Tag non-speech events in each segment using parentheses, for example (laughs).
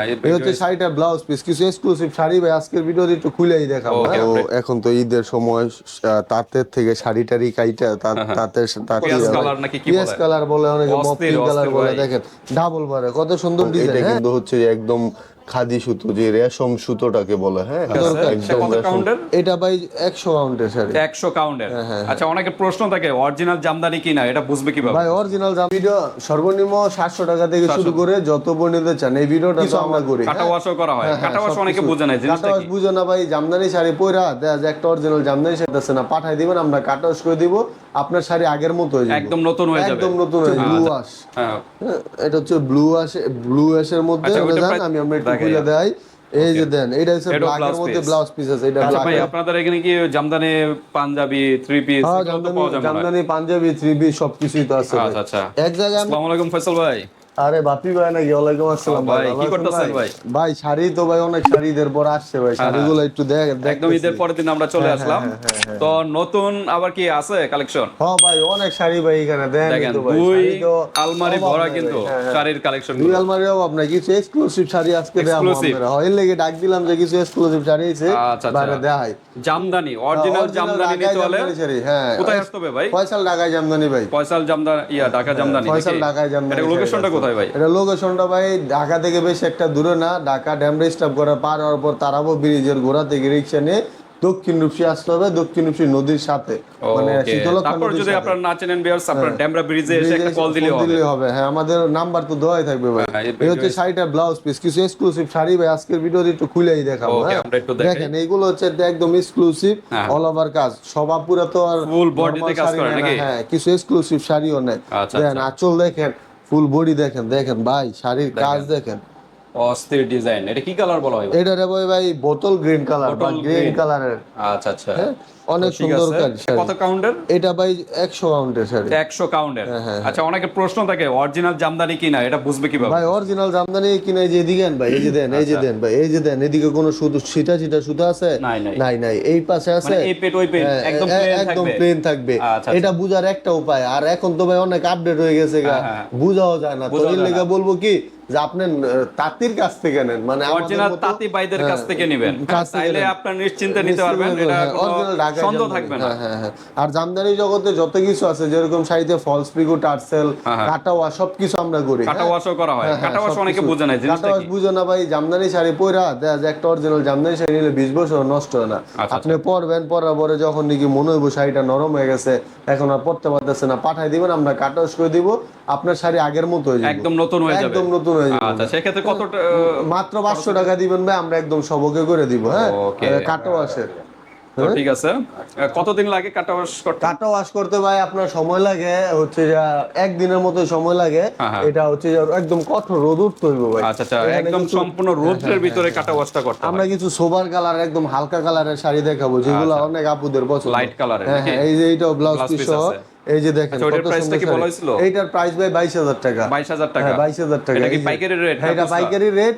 হ্যাঁ, এই হচ্ছে শাড়িটা ব্লাউজ পিস কিছু এক্সক্লুসিভ শাড়ি ভাই আজকের ভিডিওতে একটু খুলেই দেখাবো হ্যাঁ? তো এখন তো ঈদের সময় তাঁতের থেকে শাড়ি টাড়ি কাইটা তা- তাঁতের তাঁতি পেঁয়াজ কালার নাকি কি পিএস বলে? কালার বলে অনেকে মপ কালার বলে দেখেন। ডাবল বারে কত সুন্দর ডিজাইন এটা কিন্তু হচ্ছে একদম খাদি সুতো যে রেশম সুতোটাকে বলে হ্যাঁ? এটা ভাই একশো কাউন্টের শাড়ি একশো কাউন্টের? আচ্ছা অনেকের প্রশ্ন থাকে অরিজিনাল জামদানি কিনা এটা বুঝবে কীভাবে? ভাই অরিজিনাল জাম ভিডিও সর্বনিম্ন সাতশো টাকা থেকে শুরু করে যত বর্ণিতে চান এই ভিডিওটা তো আমরা করি। কাটা ওয়াশও করা হয়। হ্যাঁ, হ্যাঁ, কাটা ওয়াশ অনেকে বোঝে না জিনিসটা কাটা ওয়াশ বুঝো না ভাই জামদানি শাড়ি পয়রা একটা অরিজিনাল জামদানি শাড়ি আছে না পাঠাই দিবেন আমরা কাটা ওয়াশ করে দিব। আপনার শাড়ি আগের মতো হয়ে যাবে। একদম নতুন হয়ে যাবে। একদম নতুন হয়ে ব্লু আশ হ্যাঁ। এটা হচ্ছে ব্লু ব্লু ওয়াশের মধ্যে আচ্ছা, আমি আমরা একটু খুলে দেই। এই যে দেন এটা হচ্ছে ব্ল্যাকের মধ্যে ব্লাউজ পিস আছে এটা ব্ল্যাক ভাই আপনাদের এখানে কি জামদানি পাঞ্জাবি থ্রি পিস হ্যাঁ না? জামদানি পাঞ্জাবি থ্রি পিস সবকিছুই তো আছে আচ্ছা আচ্ছা। এক জায়গায় আসসালামু আলাইকুম ফয়সাল ভাই। আরে বাপি ভাই নাকি ওয়ালাইকুম আসসালাম ভাই, কি করতেছেন ভাই? ভাই? শাড়ি তো ভাই অনেক শাড়ি ঈদের পর আসছে ভাই শাড়িগুলো একটু দেখ একদম ঈদের পরের দিন আমরা চলে আসলাম। তো নতুন আবার কি আছে কালেকশন হ্যাঁ ভাই অনেক শাড়ি ভাই এখানে দেন দেখেন দুই আলমারি ভরা কিন্তু হ্যাঁ, হ্যাঁ। শাড়ির কালেকশন দুই আলমারি অভাব নাই কিছু এক্সক্লুসিভ শাড়ি আজকে দেওয়া আমরা হয় লেগে ডাক দিলাম যে কিছু এক্সক্লুসিভ শাড়ি আছে আচ্ছা, আচ্ছা। বাইরে দেখাই। জামদানি অরিজিনাল জামদানি নিতে হলে হ্যাঁ। কোথায় আসতে হবে ভাই? ফয়সাল ঢাকায় জামদানি ভাই। ফয়সাল জামদানি ইয়া ঢাকা জামদানি ফয়সাল? ঢাকায় জামদানি লোকেশনটা। কোথায় ভাই। এটা লোকেশনটা ভাই ঢাকা থেকে বেশ একটা দূরে না। ঢাকা ড্যামরা স্টপ করে পার হওয়ার পর তারাবো ব্রিজের গোড়া থেকে রিক্সা নিয়ে দক্ষিণ রূপসী আসতে হবে দক্ষিণ রূপসী নদীর সাথে। মানে শীতলক্ষা নদীর যদি আপনারা না চেনেন বিয়ার্স আপনারা ড্যামরা ব্রিজে এসে একটা কল দিলে phone হবে। হ্যাঁ আমাদের নাম্বার তো দেওয়াই থাকবে ভাই। হ্যাঁ, এই হচ্ছে শাড়িটার ব্লাউজ পিস কিছু এক্সক্লুসিভ শাড়ি ভাই আজকের ভিডিওতে একটু খুলেই দেখাবো হ্যাঁ। আমরা একটু দেখাই। দেখেন এইগুলো হচ্ছে একদম এক্সক্লুসিভ। অল ওভার কাজ। সবা পুরো তো আর Full body তে normal কাজ করে নাকি? হ্যাঁ কিছু এক্সক্লুসিভ শাড়িও নেয়। আচ্ছা, দেখেন আঁচল দেখেন। ফুল বডি দেখেন দেখেন ভাই শাড়ির কাজ দেখেন। অস্থির ডিজাইন। এটা কি কালার বলা হয় এটা রে ভাই বোতল গ্রিন কালার বা গ্রিন। কালারের আচ্ছা আচ্ছা। অনেক সুন্দর আছে। কত কাউন্টের? এটা ভাই একশো কাউন্টের শাড়ি। একশো কাউন্টের। হ্যাঁ, আচ্ছা অনেকের প্রশ্ন থাকে অরিজিনাল জামদানি কিনা এটা বুঝবে কীভাবে? ভাই অরিজিনাল জামদানি কিনে যে ভাই এই যে দেন এই যে দেন ভাই এই যে দেন এদিকে কোনো শুধু ছিটা ছিটা সুতা আছে? নাই, নাই। এই পাশে আছে? মানে এই পেট ওই পেট হ্যাঁ, একদম একদম প্লেন থাকবে। আচ্ছা, এটা বুঝার একটা উপায় আর এখন তো ভাই অনেক আপডেট হয়ে গেছে গা। হ্যাঁ, হ্যাঁ। বুঝাও যায় না। তো এর লেগে বলব কি যে আপনি তাঁতির কাছ থেকে নেন মানে অরিজিনাল তাঁতি বাইদের কাছ হ্যাঁ, থেকে নেবেন। কাছ তাইলে নিশ্চিন্তে নিতে পারবেন এটা সন্দেহ। থাকবে না। হ্যাঁ, হ্যাঁ, হ্যাঁ। আর জামদানি জগতে যত কিছু আছে যেরকম শাড়িতে ফলস পিকো টার্সেল। কাটাওয়া সবকিছু আমরা করি। কাটা হ্যাঁ। করা হয়। কাটা ওয়াশ সবকিছু। অনেকে বোঝে না জিনিসটা কাটা ওয়াশ কি বুঝো না ভাই জামদানি শাড়ি পরা দেখা যায় একটা অরিজিনাল জামদানি শাড়ি নিলে বিশ বছর নষ্ট হয় না। আচ্ছা, আপনি পরবেন পরার পরে যখন নাকি মনে হইব শাড়িটা নরম হয়ে গেছে এখন আর পরতে পারতেছে না। পাঠাই দিবেন আমরা কাটা ওয়াশ করে দিব আপনার শাড়ি আগের মতো হয়ে যাবে। একদম নতুন হয়ে যাবে। একদম নতুন হয়ে যাবে আচ্ছা সেক্ষেত্রে কত মাত্র পাঁচশো টাকা দিবেন ভাই আমরা একদম সবকে করে দিব হ্যাঁ. কাটা ওয়াশের তো ঠিক আছে। কতদিন লাগে কাটা ওয়াশ করতে? কাটা ওয়াশ করতে ভাই আপনার সময় লাগে হচ্ছে যে একদিনের মতো সময় লাগে। হ্যাঁ, হ্যাঁ। এটা হচ্ছে যে একদম কঠোর রোদ উঠতে হইব ভাই। আচ্ছা আচ্ছা একদম সম্পূর্ণ রোদের ভিতরে কাটা ওয়াশটা করতে আমরা কিছু সোবার কালার একদম হালকা কালারের শাড়ি দেখাবো যেগুলো অনেক আপুদের পছন্দ। লাইট কালারের হ্যাঁ হ্যাঁ এই যে এইটাও ব্লাউজ পিস। এই যে দেখেন আচ্ছা, কত সুন্দর কি বলা হয়েছিল? এইটার প্রাইস ভাই বাইশ হাজার টাকা। বাইশ হাজার টাকা। হ্যাঁ বাইশ হাজার টাকা। এটা কি পাইকারি রেট হ্যাঁ এটা পাইকারি রেট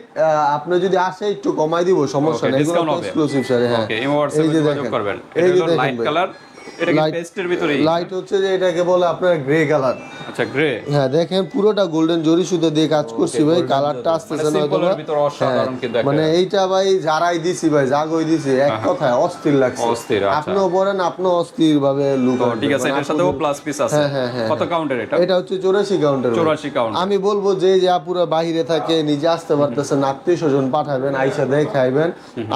আপনি যদি আসে একটু কমাই দিব সমস্যা নেই। এক্সক্লুসিভ স্যার হ্যাঁ। ওকে এই যে দেখেন। করবেন। এটা হলো লাইট কালার এটা কি পেস্টের ভিতরে লাইট হচ্ছে যে এটাকে বলে আপনার গ্রে কালার আচ্ছা গ্রে হ্যাঁ দেখেন পুরোটা গোল্ডেন জরি সুতো দিয়ে কাজ করছি ভাই কালারটা আসতেছে না কিন্তু একটা। মানে এইটা ভাই যারাই দিছি ভাই জাগই দিছি এক কথায় অস্থির লাগছে। অস্থির, আচ্ছা। আপনিও আপনিও অস্থির ভাবে লুক ঠিক আছে এটার সাথেও প্লাস পিস আছে। হ্যাঁ, হ্যাঁ, হ্যাঁ, কত কাউন্টার এটা? এটা হচ্ছে চৌরাশি কাউন্টার চৌরাশি কাউন্ট আমি বলব যে যে আপুরা বাহিরে থাকে নিজে আসতে পারতেছেন আত্মীয় স্বজন পাঠাবেন আইসা দেখাইবেন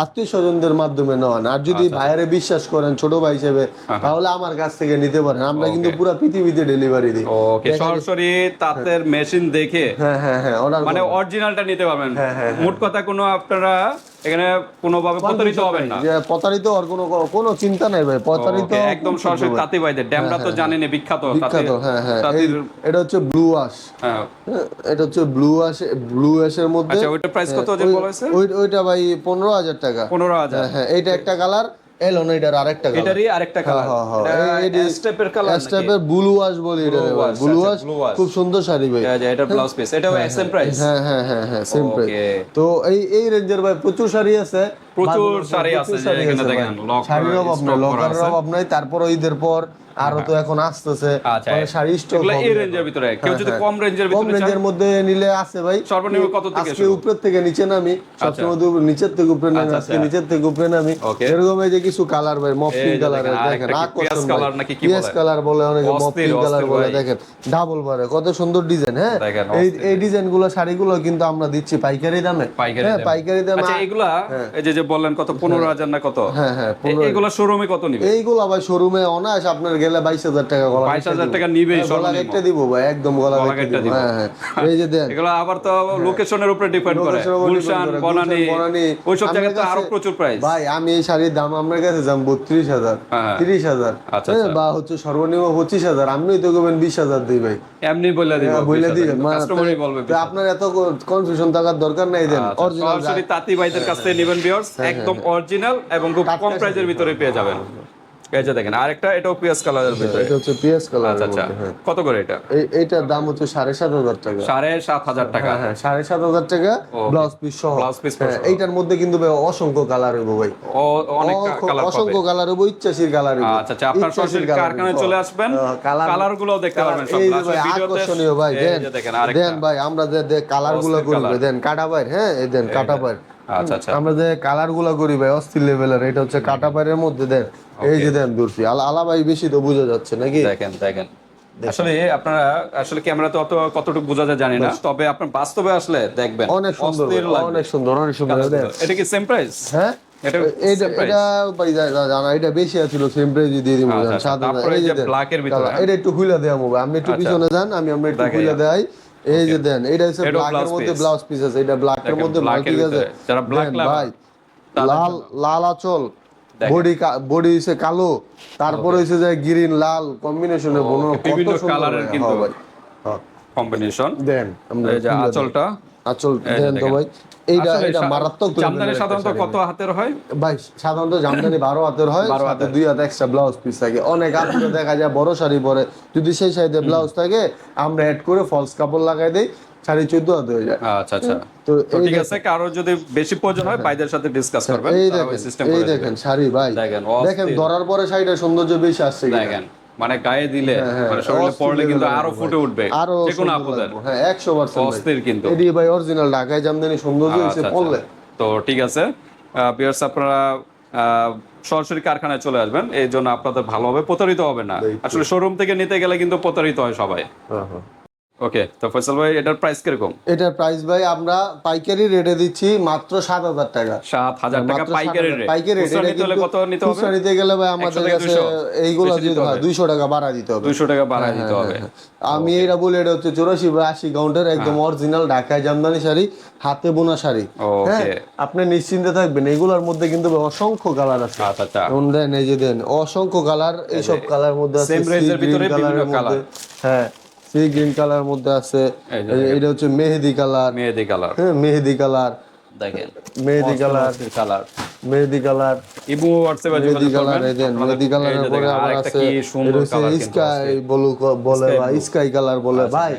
আত্মীয় স্বজনদের মাধ্যমে নেওয়ান আর যদি আচ্ছা। ভাইয়েরে বিশ্বাস করেন ছোট ভাই হিসেবে তাহলে আমার কাছ থেকে নিতে পারেন। আমরা কিন্তু পুরো পৃথিবীতে ডেলিভারি দিই। ওকে সরাসরি তাঁতের মেশিন দেখে হ্যাঁ হ্যাঁ হ্যাঁ মানে অরিজিনালটা নিতে পারবেন। হ্যাঁ, মোট কথা কোনো আপনারা এখানে কোনোভাবে প্রতারিত হবেন না। যে প্রতারিত আর কোনো কোনো চিন্তা নাই ভাই। প্রতারিত একদম সরাসরি তাঁতি ভাইদের। ড্যামরা তো জানেনই বিখ্যাত বিখ্যাত হ্যাঁ হ্যাঁ। এটা হচ্ছে ব্লু ওয়াশ হ্যাঁ। এটা হচ্ছে ব্লু ওয়াশ ব্লু ওয়াশের মধ্যে আচ্ছা ওইটার প্রাইস কত বলা হয়েছে ওইটা ভাই পনেরো হাজার টাকা। পনেরো হাজার। হ্যাঁ হ্যাঁ এইটা একটা কালার এলো না এটার আরেকটা কালার এটারই আরেকটা কালার স্টেপের কালার স্টেপের ব্লু ওয়াশ বলি। এটা ব্লু ওয়াশ খুব সুন্দর শাড়ি ভাই। এটা ব্লাউজ পিস এটাও সেম প্রাইস হ্যাঁ হ্যাঁ হ্যাঁ হ্যাঁ সেম প্রাইস তো এই এই রেঞ্জের ভাই প্রচুর শাড়ি আছে। প্রচুর শাড়ি আছে যে এখানে দেখেন, ভাই। লক শাড়ির করা, অভাব নাই লকারের অভাব নাই তারপর ঈদের পর আরও তো এখন আসতেছে। আচ্ছা মানে শাড়ি স্টক এই রেঞ্জের ভিতরে কেউ যদি কম রেঞ্জের হ্যাঁ, কম রেঞ্জের মধ্যে নিলে আছে ভাই। সর্বনিম্ন কত থেকে আজকে উপর থেকে নিচে নামি সবসময় তো নিচের থেকে উপরে নামি আচ্ছা, আজকে আচ্ছা। নিচের থেকে উপরে নামি। এরকম এই যে কিছু কালার ভাই পিঙ্ক কালার দেখেন, কালার নাকি কি পিএস বলে? কালার বলে অনেকে পিঙ্ক কালার বলে দেখেন ডাবল বারে কত সুন্দর ডিজাইন হ্যাঁ? এই এই ডিজাইনগুলো শাড়িগুলো কিন্তু আমরা দিচ্ছি পাইকারি দামে। পাইকারি হ্যাঁ দামে। পাইকারি দামে আচ্ছা এগুলা এই যে যে বললেন কত পনেরো হাজার না কত? হ্যাঁ হ্যাঁ এগুলা শোরুমে কত নিবে? এইগুলো ভাই শোরুমে অনায়াস আপনার গেলে বাইশ হাজার টাকা গলা বাইশ হাজার টাকা। নিবেই হ্যাঁ, গলা। কেটে দিব ভাই একদম গলা কেটে দিব। হ্যাঁ হ্যাঁ। এই যে দেন। এগুলো আবার তো লোকেশনের উপরে ডিপেন্ড করে। গুলশান বনানী গুলশান, বনানী। ওইসব জায়গায় তো আরও প্রচুর প্রাইস ভাই আমি এই শাড়ির দাম আপনার কাছে বত্রিশ হাজার। হ্যাঁ। তিরিশ হাজার। আচ্ছা, হ্যাঁ, আচ্ছা। বা হচ্ছে সর্বনিম্ন পঁচিশ হাজার। আপনি তো করবেন বিশ হাজার দিই ভাই। এমনি বলে দিব হ্যাঁ, বলে কাস্টমারই বলবে আপনার এত কনফিউশন থাকার দরকার নাই দেন। আচ্ছা, অরিজিনাল সরাসরি তাঁতি ভাইদের কাছ থেকে নেবেন ভিউয়ার্স হ্যাঁ, একদম অরিজিনাল এবং খুব কম প্রাইসের ভিতরে পেয়ে যাবেন। এই যে দেখেন আরেকটা এটাও পিএস কালারের ভিতরে। এটা হচ্ছে পিএস কালার আচ্ছা আচ্ছা কত করে এটা? এইটার দাম হচ্ছে সাড়ে সাত হাজার টাকা। সাড়ে সাত হাজার টাকা। হ্যাঁ হ্যাঁ সাড়ে সাত হাজার টাকা ব্লাউজ পিস সহ। ব্লাউজ পিস হ্যাঁ, এইটার মধ্যে কিন্তু ভাই অসংখ্য কালার হইব ভাই। অনেক কালার অসংখ্য কালার হইব ইচ্ছাশীল কালার হইব। আচ্ছা আচ্ছা আপনার সরাসরি কারখানায় চলে আসবেন। হ্যাঁ, কালারগুলো দেখতে পারবেন সব ভাই আকর্ষণীয় ভাই দেন। দেখেন দেন ভাই আমরা যে কালারগুলো করি দেন কাটা বাইর হ্যাঁ এই দেন কাটা বাইর আচ্ছা আচ্ছা। আমরা যে কালারগুলো করি ভাই অস্থির লেভেলের এটা হচ্ছে কাটা বাইরের মধ্যে দেন। এই যে দেন দুরফি আলা ভাই বেশি তো বোঝা যাচ্ছে নাকি? দেখেন দেখেন। আসলে আপনারা আসলে ক্যামেরা তো অত কতটুকু বোঝা যায় জানি না তবে আপনার বাস্তবে আসলে দেখবেন অনেক সুন্দর অনেক সুন্দর অনেক সুন্দর এটা কি সেম প্রাইস হ্যাঁ? এটা বেশি সেম দিয়ে দিব আচ্ছা, তারপরে এই যে black এর ভিতরে, এটা একটু খুলে দেয়া মোবাইল আপনি একটু। পিছনে যান আমি আমরা একটু। দেই এই যে দেন এটা হচ্ছে এটাও ব্ল্যাক এর blouse মধ্যে ব্লাউজ পিস আছে এটা ব্ল্যাকের মধ্যে মাল্টি আছে। যারা ব্ল্যাক ভাই লাল লাল আঁচল বডি বডি হইছে কালো তারপরে হইছে যে গ্রিন লাল কম্বিনেশনে বনো বিভিন্ন কালারের কিন্তু কম্বিনেশন দেন আমরা আঁচলটা। আঁচল দেন তো ভাই। এইটা এটা মারাত্মক জামদানি সাধারণত কত হাতের হয়? ভাই সাধারণত জামদানি বারো হাতের হয় সাথে দুই হাতে এক্সট্রা ব্লাউজ পিস থাকে। অনেক আপুরে দেখা যায় বড় শাড়ি পরে। যদি সেই শাড়িতে ব্লাউজ থাকে আমরা অ্যাড করে ফলস কাপড় লাগাই দেই শাড়ি চোদ্দ হাতে হয়ে যায়। আচ্ছা আচ্ছা। তো তো ঠিক আছে কারও যদি বেশি প্রয়োজন হয় ভাইদের সাথে ডিসকাস করবেন এই দেখেন এই করে দেখেন শাড়ি ভাই। দেখেন, ধরার পরে শাড়িটার সৌন্দর্য বেশি আসছে। দেখেন। মানে গায়ে দিলে হ্যাঁ, মানে শরীরে পড়লে কিন্তু আরও ফুটে। উঠবে। আরও যে কোনো হ্যাঁ অস্থির কিন্তু। এটি ভাই অরিজিনাল ঢাকায় জামদানি সৌন্দর্য আচ্ছা, আচ্ছা। পড়লে। তো ঠিক আছে। বিয়ার্স আপনারা আহ, সরাসরি কারখানায় চলে আসবেন। এই জন্য আপনাদের ভালোভাবে প্রতারিত হবে না। আসলে শোরুম থেকে নিতে গেলে কিন্তু প্রতারিত হয় সবাই। হ্যাঁ হ্যাঁ। ওকে তো ফয়সাল ভাই এটার প্রাইস কীরকম? এটার প্রাইস ভাই আমরা পাইকারি রেটে দিচ্ছি মাত্র সাত হাজার টাকা। সাত হাজার টাকা পাইকারি রেট পাইকারি রেট নিতে কত নিতে হবে? খুচরা নিতে গেলে ভাই আমাদের কাছে এইগুলো দিতে হয় টাকা বাড়া দিতে হবে। দুইশো টাকা বাড়ায় দিতে হ্যাঁ, হবে। আমি এটা বলি এটা হচ্ছে চৌরাশি বা আশি কাউন্টার একদম অরিজিনাল ঢাকায় জামদানি শাড়ি হাতে বোনা শাড়ি। হ্যাঁ আপনি নিশ্চিন্তে থাকবেন এগুলোর মধ্যে কিন্তু অসংখ্য কালার আছে। আচ্ছা আচ্ছা। দেন এই যে দেন অসংখ্য কালার এইসব কালার মধ্যে আছে ভিতরে বিভিন্ন হ্যাঁ। সি গ্রিন কালার মধ্যে আছে এটা হচ্ছে মেহেদি কালার মেহেদি কালার হ্যাঁ মেহেদি কালার দেখেন। Mehndi colour colour mehndi colour Ibu হোয়াটসঅ্যাপে মেহেদি কালার এই দেন মেহেদি কালারের পরে আবার আছে। সুন্দর কালার স্কাই বলু বলে বা স্কাই কালার বলে ভাই।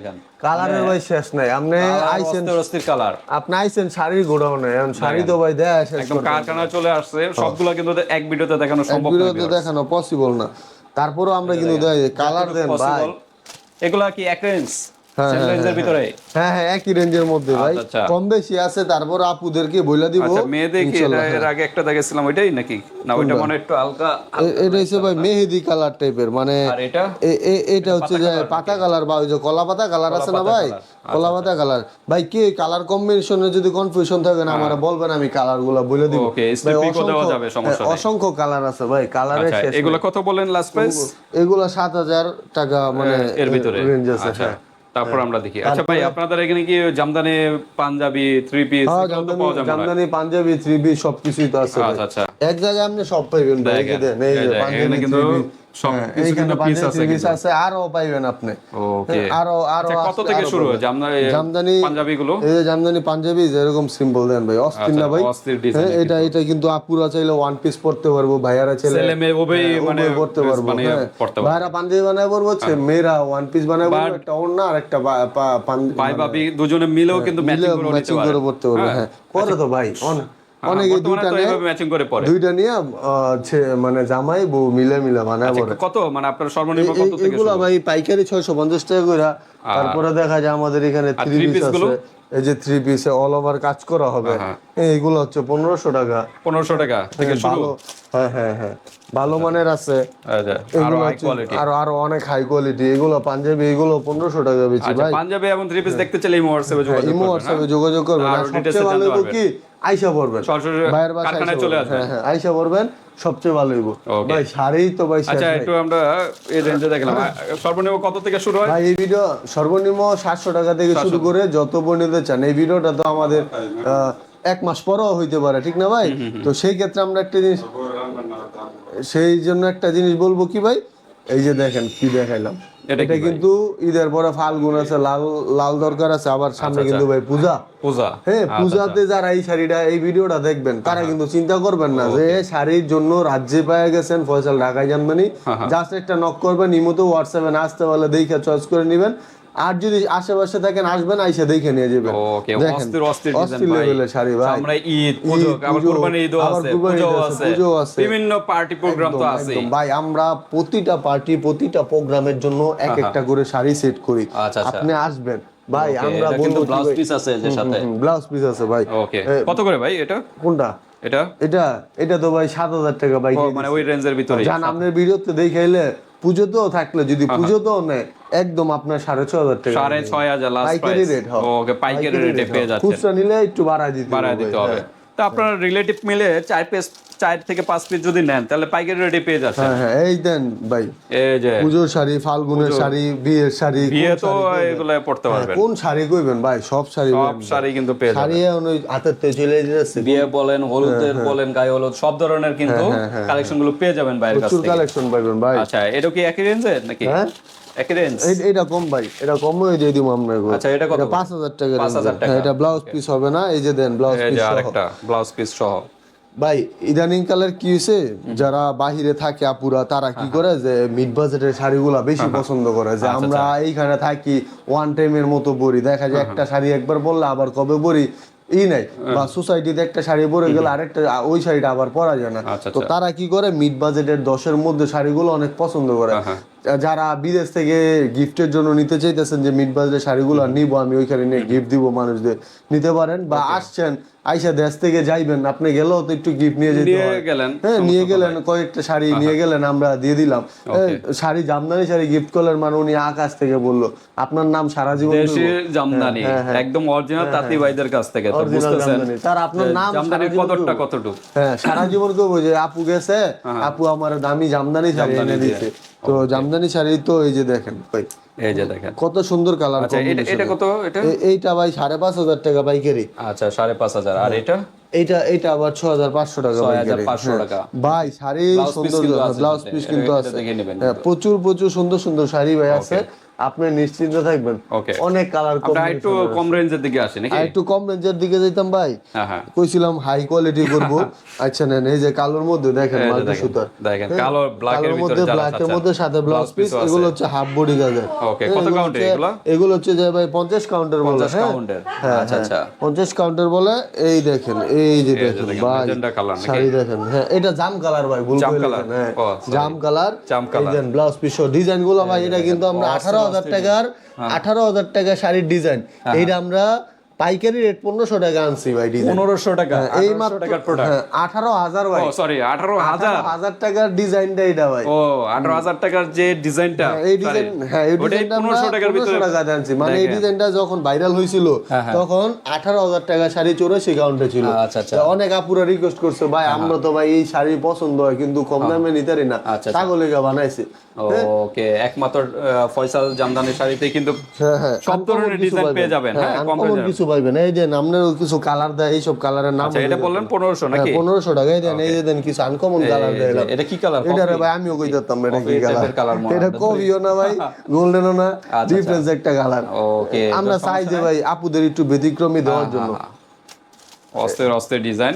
কালারের ভাই শেষ নাই। আপনি আইছেন অস্থির অস্থির কালার আপনি আইছেন শাড়ির গোডাউনে। এখন শাড়ি তো ভাই দেয়া শেষ একদম কারখানায় চলে আসছে। সবগুলো কিন্তু এক ভিডিওতে দেখানো সম্ভব না ভিডিওতে দেখানো পসিবল না। তারপরও আমরা কিন্তু দেয় কালার দেন ভাই। এগুলা কি এক হ্যাঁ, হ্যাঁ, ভিতরে হ্যাঁ হ্যাঁ। একই রেঞ্জের মধ্যে ভাই। আচ্ছা, আচ্ছা। কম বেশি আছে তারপর আপুদেরকে বইলা দিব। আচ্ছা মেয়েদের কি এর আগে একটা দেখেছিলাম ওইটাই নাকি? না ওইটা মনে একটু হালকা এটা হচ্ছে ভাই মেহেদি কালার টাইপের মানে আর এটা? হচ্ছে যে পাতা কালার বা ওই যে কলা পাতা কালার আছে না ভাই? কলা পাতা কালার। ভাই কি কালার কম্বিনেশনে যদি কনফিউশন থাকে না আমার বলবেন আমি কালারগুলো বলে দিব দেওয়া অসংখ্য- যাবে, সমস্যা নেই। অসংখ্য কালার আছে ভাই কালারের শেষ এগুলো কত বলেন লাস্ট প্রাইস এগুলা সাত হাজার টাকা মানে এর ভিতরে। রেঞ্জ আছে হ্যাঁ। তারপর আমরা দেখি। আচ্ছা ভাই আপনাদের এখানে কি জামদানি পাঞ্জাবি থ্রি পিস হ্যাঁ, পাওয়া জামদানি যাবে জামদানি পাঞ্জাবি থ্রি পিস সবকিছুই তো আছে আচ্ছা আচ্ছা। এক জায়গায় আপনি সব পাইবেন ভাই, দেখেন, এই এই যে যে, পাঞ্জাবি কিন্তু সব হ্যাঁ, কিছু কিন্তু piece আছে three আছে আরও পাইবেন আপনি। ওকে। আরও আরও আচ্ছা, কত থেকে শুরু? পাবেন। জামদানি জামদানি পাঞ্জাবি গুলো এই যে জামদানি পাঞ্জাবি যেরকম সিম্বল দেন ভাই অস্থির আচ্ছা, না ভাই। হ্যাঁ, এটা এটা কিন্তু আপুরা চাইলে ওয়ান পিস পড়তে পারব ভাইয়ারা চাইলে ছেলে মেয়ে হ্যাঁ, মানে পড়তে পারব বানিয়ে হ্যাঁ। পড়তে হ্যাঁ। ভাইয়ারা পাঞ্জাবি বানায় পড়ব ছে- মেয়েরা ওয়ান পিস বানায় পড়ব একটা ওড়না আর একটা ভাই ভাবি দুজনে মিলেও কিন্তু ম্যাচিং করে নিতে ম্যাচিং পারে। করে পড়তে পারব হ্যাঁ। করে তো ভাই অন অনেকে দুইটা নেয় ম্যাচিং করে পরে দুইটা নিয়ে মানে জামাই বউ মিলে মিলে মানে পরে কত? মানে আপনার সর্বনিম্ন কত থেকে এগুলো ভাই পাইকারি ছয়শো পঞ্চাশ টাকা করে। তারপরে দেখা যায় আমাদের এখানে থ্রি পিস আছে। এই যে থ্রি পিসে অল ওভার কাজ করা হবে। এইগুলো হচ্ছে পনেরোশো টাকা। পনেরোশো টাকা থেকে শুরু? ভালো। হ্যাঁ হ্যাঁ হ্যাঁ। ভালো মানের আছে। আচ্ছা, আরও এগুলো আরও আরও অনেক হাই কোয়ালিটি এগুলো পাঞ্জাবি এগুলো পনেরোশো টাকা বেশি আচ্ছা ভাই। পাঞ্জাবি এবং থ্রি পিস দেখতে চাইলে ইমো হোয়াটসঅ্যাপে যোগাযোগ ইমো হোয়াটসঅ্যাপে যোগাযোগ করবেন। সবচেয়ে ভালো। কি? আইসা পড়বেন। বাইরের বাসায় চলে আসবেন। হ্যাঁ হ্যাঁ আইসা পড়বেন সবচেয়ে ভালো হইব। ভাই শাড়ি তো ভাই আচ্ছা একটু আমরা এই রেঞ্জে দেখলাম সর্বনিম্ন কত থেকে শুরু হয়? ভাই এই ভিডিও সর্বনিম্ন সাতশো টাকা থেকে শুরু করে যত বই নিতে চান এই ভিডিওটা তো আমাদের আহ, এক মাস পরেও হইতে পারে ঠিক না ভাই? তো সেই ক্ষেত্রে আমরা একটা জিনিস সেই জন্য একটা জিনিস বলব কি ভাই? এই যে দেখেন কি দেখাইলাম। এটা কিন্তু ঈদের পরে ফাল্গুন আছে লাল লাল দরকার আছে আবার সামনে কিন্তু ভাই পূজা। পূজা। হ্যাঁ আচ্ছা, পূজাতে যারা এই শাড়িটা এই ভিডিওটা দেখবেন তারা কিন্তু চিন্তা করবেন না যে শাড়ির জন্য রাজ্যে পায়ে গেছেন ফয়সাল ঢাকায় জানবেনি জাস্ট একটা নক করবেন ইমোতে হোয়াটসঅ্যাপে না আসতে পারলে দেখে চয়েস করে নেবেন। আর যদি আশেপাশে থাকেন আসবেন আইসে দেখে নিয়ে যাবেন। ওকে অস্থির অস্থির লেভেলের শাড়ি ভাই। আমরা ঈদ পুজো আবার পুজো, কুরবানি ঈদও আছে ঈদ আছে। বিভিন্ন পার্টি প্রোগ্রাম তো আছে ভাই আমরা প্রতিটা পার্টি প্রতিটা প্রোগ্রামের জন্য এক একটা করে শাড়ি সেট করি। আচ্ছা, আচ্ছা। আপনি আসবেন। ভাই আমরা বলব ব্লাউজ পিস আছে এর সাথে। ব্লাউজ পিস আছে ভাই। ওকে। কত করে ভাই এটা? কোনটা? এটা? এটা এটা তো ভাই সাত হাজার টাকা ভাই মানে ওই রেঞ্জের ভিতরে জান আপনার ভিডিওতে দেখাইলে পুজোতেও থাকলে যদি পুজোতেও নেয় একদম আপনার সাড়ে ছ হাজার টাকা সাড়ে ছয় হাজার পাইকারি রেট হবে ওকে পাইকারি রেটে পেয়ে যাচ্ছে খুচরা নিলে একটু বাড়ায় দিতে বাড়ায় হবে, দিতে হবে। হ্যাঁ। তো আপনার রিলেটিভ মিলে চার পিস চার থেকে পাঁচ পিস যদি নেন তাহলে পাইকারি রেটে পেয়ে যাচ্ছে হ্যাঁ হ্যাঁ এই দেন ভাই। এই যে পুজোর শাড়ি ফাল্গুনের শাড়ি বিয়ের শাড়ি বিয়ে তো এগুলো পড়তে পারবেন। কোন শাড়ি কইবেন ভাই? সব শাড়ি সব শাড়ি কিন্তু পেয়ে যাবেন। শাড়ি এখন ওই হাতের থেকে চলে যাচ্ছে। বিয়ে বলেন হলুদের হ্যাঁ, বলেন গায়ে হলুদ সব ধরনের কিন্তু কালেকশনগুলো পেয়ে যাবেন বাইরের কাছ প্রচুর থেকে। কালেকশন পাইবেন ভাই। আচ্ছা এটা কি একই রেঞ্জের নাকি? হ্যাঁ? একই রেঞ্জ? এটা কম ভাই এটা কম হয়ে দিয়ে দিব আমরা আচ্ছা, এটা কত? পাঁচ হাজার টাকা 5,000 টাকা। এটা ব্লাউজ পিস হবে না এই যে দেন ব্লাউজ পিস আরেকটা ব্লাউজ পিস সহ। ভাই ইদানিং কালের কি হয়েছে যারা বাহিরে থাকে আপুরা তারা কি করে যে মিড বাজেটের শাড়িগুলা বেশি পছন্দ করে যে আমরা এইখানে থাকি ওয়ান টাইমের মতো পরি। দেখা যায় একটা শাড়ি একবার বললে আবার কবে পরি? ই নাই। বা সোসাইটিতে একটা শাড়ি পরে গেলে আরেকটা ওই শাড়িটা আবার পরা যায় না। আচ্ছা, তো তারা কি করে? মিড বাজেটের দশের মধ্যে শাড়িগুলো অনেক পছন্দ করে। যারা বিদেশ থেকে গিফটের জন্য নিতে চাইতেছেন যে মিড বাজেটের শাড়িগুলো নিব আমি ওইখানে নিয়ে গিফট দিব মানুষদের। নিতে পারেন বা আসছেন আইসা দেশ থেকে যাইবেন আপনি গেলেও তো একটু গিফট নিয়ে যেতে গেলেন হ্যাঁ নিয়ে গেলেন কয়েকটা শাড়ি নিয়ে গেলেন আমরা দিয়ে দিলাম। হ্যাঁ, শাড়ি জামদানি শাড়ি গিফট করলেন মানে উনি আকাশ থেকে বলল আপনার নাম সারা জীবন দেশি জামদানি একদম অরিজিনাল তাঁতি ভাইদের কাছ থেকে তো হ্যাঁ, বুঝতেছেন? তার আপনার নাম জীবন কদরটা কতটুকু? হ্যাঁ সারা জীবন করব যে আপু গেছে আপু আমার দামি জামদানি শাড়ি জামদানি এনে দিয়ে। তো জামদানি শাড়ি তো এই যে দেখেন ভাই এই যে দেখেন। কত সুন্দর কালার আচ্ছা এটা এটা কত এটা? এইটা ভাই সাড়ে পাঁচ হাজার টাকা পাইকারি। আচ্ছা সাড়ে পাঁচ হাজার। আর এটা? এইটা এইটা আবার ছ হাজার পাঁচশো টাকা ছয় হাজার পাইকারি। পাঁচশো হ্যাঁ। টাকা। ভাই শাড়ি সুন্দর ব্লাউজ পিস কিন্তু আছে। হ্যাঁ, প্রচুর প্রচুর সুন্দর সুন্দর শাড়ি ভাই আছে। আপনি নিশ্চিন্ত থাকবেন। অনেক কালার কম একটু কম রেঞ্জের দিকে আসেন নাকি? একটু কম রেঞ্জের দিকে যাইতাম ভাই। কইছিলাম হাই কোয়ালিটি করব। আচ্ছা নেন এই যে কালোর মধ্যে দেখেন মাল্টি সুতার। দেখেন হ্যাঁ, কালো ব্ল্যাক এর মধ্যে ব্ল্যাক এর মধ্যে সাথে ব্লাউজ পিস এগুলো হচ্ছে হাফ বডি গাজে ওকে কত কাউন্টার এগুলো? এগুলো হচ্ছে যে ভাই 50 কাউন্টার বলে 50 কাউন্টার হ্যাঁ। হ্যাঁ, আচ্ছা আচ্ছা। 50 কাউন্টার বলে এই দেখেন এই যে দেখেন ভাই। শাড়ি দেখেন হ্যাঁ এটা জাম কালার ভাই ভুল জাম কালার জাম কালার এই কালার ব্লাউজ পিস ডিজাইনগুলো ভাই এটা কিন্তু আমরা 18 হ্যাঁ। হাজার টাকার আঠারো হাজার টাকা শাড়ির ডিজাইন হ্যাঁ, হ্যাঁ। এইটা আমরা পাইকারি রেট 1500 টাকা আনছি ভাই ডিজাইন পনেরোশো টাকা হ্যাঁ, এই মাত্র টাকার প্রোডাক্ট হ্যাঁ, 18000 ভাই। সরি আঠারো হাজার। হাজার টাকার ডিজাইনটা এটা ভাই। ও আঠারো হাজার টাকার যে ডিজাইনটা হ্যাঁ, এই ডিজাইন হ্যাঁ এই ডিজাইনটা পনেরোশো টাকার 1500 ভিতরে। টাকা আনছি। মানে এই ডিজাইনটা যখন ভাইরাল হয়েছিল হ্যাঁ, হ্যাঁ। তখন আঠারো হাজার টাকা শাড়ি চৌরাশি কাউন্টে ছিল। আচ্ছা, আচ্ছা। অনেক আপুরা রিকোয়েস্ট করছে ভাই আমরা তো ভাই এই শাড়ি পছন্দ হয় কিন্তু কম দামে নিতারি না। আচ্ছা। ছাগলিকা বানাইছি। ওকে একমাত্র ফয়সাল জামদানি শাড়িতে কিন্তু হ্যাঁ হ্যাঁ। সব ধরনের ডিজাইন পেয়ে যাবেন। হ্যাঁ কম কিছু পাইবেন। এই দেন কিছু কালার দেয় এইসব কালারের নাম আচ্ছা এটা বললেন পনেরোশো নাকি? পনেরোশো টাকায় দেন এই দেন কিছু আনকমন কালার দেয় এটা কি কালার এটা ভাই আমিও কই দিতাম এটা কি কালার এটা কবিও না। ভাই (laughs) গোল্ডেনও না আচ্ছা। ডিফারেন্স একটা কালার ওকে আমরা চাই যে ভাই আপুদের একটু ব্যতিক্রমী দেওয়ার জন্য। অস্থির অস্থির ডিজাইন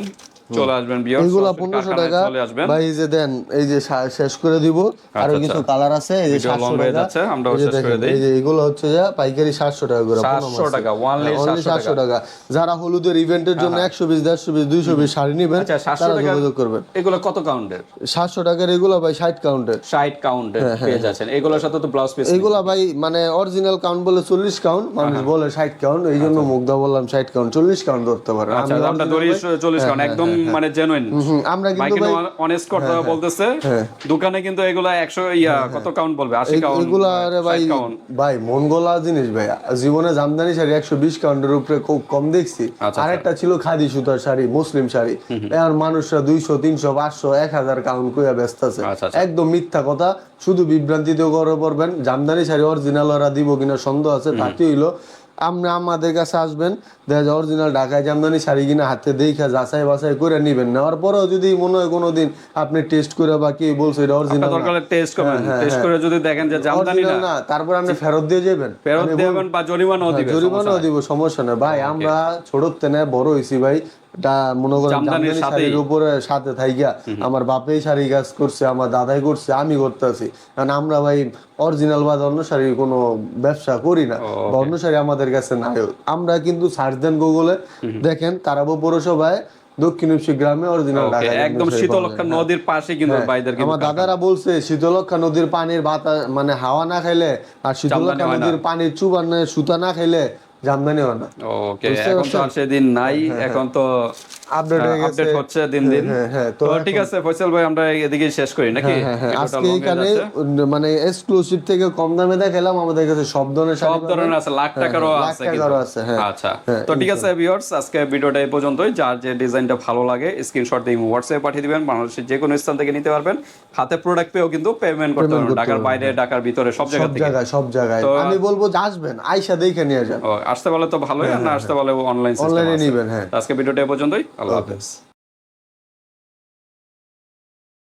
চলে আসবেন পনেরোশো টাকা। ভাই এই যে দেন এই যে শেষ করে দিব। আরও কিছু কালার আছে এই যে সাতশো হয়ে টাকা। আমরাও শেষ করে দিই। এই যে এগুলো হচ্ছে যে পাইকারি সাতশো টাকা করে সাতশো টাকা সাতশো টাকা। যারা হলুদের ইভেন্টের জন্য একশো পিস দেড়শো পিস দুইশো পিস শাড়ি নিবেন আচ্ছা তারা যোগাযোগ করবেন। এগুলো কত কাউন্টের সাতশো টাকার এগুলো ভাই ষাট কাউন্টের ষাট কাউন্টের পেয়ে যাচ্ছেন। এগুলোর সাথে তো ব্লাউজ পিস এইগুলা ভাই মানে অরিজিনাল কাউন্ট বলে চল্লিশ কাউন্ট মানুষ বলে ষাট কাউন্ট এই জন্য মুগ্ধা বললাম ষাট কাউন্ট চল্লিশ কাউন্ট ধরতে পারে। আচ্ছা আমরা ধরি চল্লিশ কাউন্ট একদম মানে জেনুইন আমরা কিন্তু অনেস্ট কথা বলতেছে দোকানে কিন্তু এগুলো একশো ইয়া কত কাউন্ট বলবে? আশি কাউন্ট এগুলা আরে ভাই ভাই জিনিস ভাই। জীবনে জামদানি শাড়ি একশো বিশ কাউন্টের উপরে খুব কম দেখছি। আচ্ছা, আরেকটা ছিল খাদি সুতার শাড়ি মুসলিম শাড়ি। এখন মানুষরা দুইশো তিনশো পাঁচশো এক হাজার কাউন্ট কইয়া ব্যস্ত আছে। আচ্ছা, আচ্ছা। একদম মিথ্যা কথা। শুধু বিভ্রান্তিতে করে পড়বেন জামদানি শাড়ি অরিজিনাল ওরা দিব কিনা সন্দেহ আছে তাতে হইল। আপনি আমাদের কাছে আসবেন দেখা যায় অরিজিনাল ঢাকায় জামদানি শাড়ি কিনা হাতে দেখা যাচাই বাছাই করে নিবেন। নেওয়ার পরেও যদি মনে হয় কোনো দিন আপনি টেস্ট করে বা কি বলছে এটা অরিজিনাল দরকার টেস্ট করবেন টেস্ট করে যদি দেখেন যে জামদানি না না তারপর আপনি ফেরত দিয়ে যাবেন। ফেরত দেবেন বা জরিমানাও দিবেন জরিমানাও দিব সমস্যা নাই। ভাই আমরা ছোট থেকে বড় হইছি ভাই। মনে করেন শাড়ির উপরে সাথে থাইকা আমার বাপেই শাড়ি কাজ করছে আমার দাদাই করছে আমি করতেছি। কারণ আমরা ভাই অরিজিনাল বা অন্য শাড়ির কোনো ব্যবসা করি না অন্য শাড়ি আমাদের কাছে নাই। আমরা কিন্তু সার্চ দেন গুগলে দেখেন তারাবো পৌরসভায় দক্ষিণ গ্রামে অরিজিনাল ঢাকা একদম শীতলক্ষা নদীর পাশে কিন্তু ভাইদের আমার দাদারা বলছে শীতলক্ষা নদীর পানির বাতাস মানে হাওয়া না খাইলে আর শীতলক্ষা হয়। নদীর পানির চুবানে সুতা না খাইলে জামদানি হয় না। ওকে এখন তো আর সেদিন নাই এখন তো আপডেট হয়ে গেছে। আপডেট হচ্ছে দিন দিন। হ্যাঁ, হ্যাঁ, তো ঠিক আছে ফয়সাল ভাই আমরা এদিকে শেষ করি নাকি? হ্যাঁ, হ্যাঁ, আজকে এখানে মানে এক্সক্লুসিভ থেকে কম দামে দেখালাম আমাদের কাছে সব ধরনের সব ধরনের আছে লাখ টাকারও আছে কিন্তু। আছে, হ্যাঁ। আচ্ছা তো ঠিক আছে ভিউয়ার্স আজকে ভিডিওটা এই পর্যন্তই। যার যে ডিজাইনটা ভালো লাগে স্ক্রিনশট দিয়ে হোয়াটসঅ্যাপে পাঠিয়ে দিবেন বাংলাদেশের যে কোনো স্থান থেকে নিতে পারবেন। হাতে প্রোডাক্ট পেয়েও কিন্তু পেমেন্ট করতে পারবেন ঢাকার বাইরে ঢাকার ভিতরে সব জায়গা সব থেকে। জায়গায় সব জায়গায়। আমি বলব আসবেন আইসা দেখে নিয়ে যান। আসতে পারলে তো ভালোই আর না আসতে পারলে অনলাইন অনলাইনে নিবেন হ্যাঁ। আজকে ভিডিওটা পর্যন্তই আল্লাহ হাফেজ।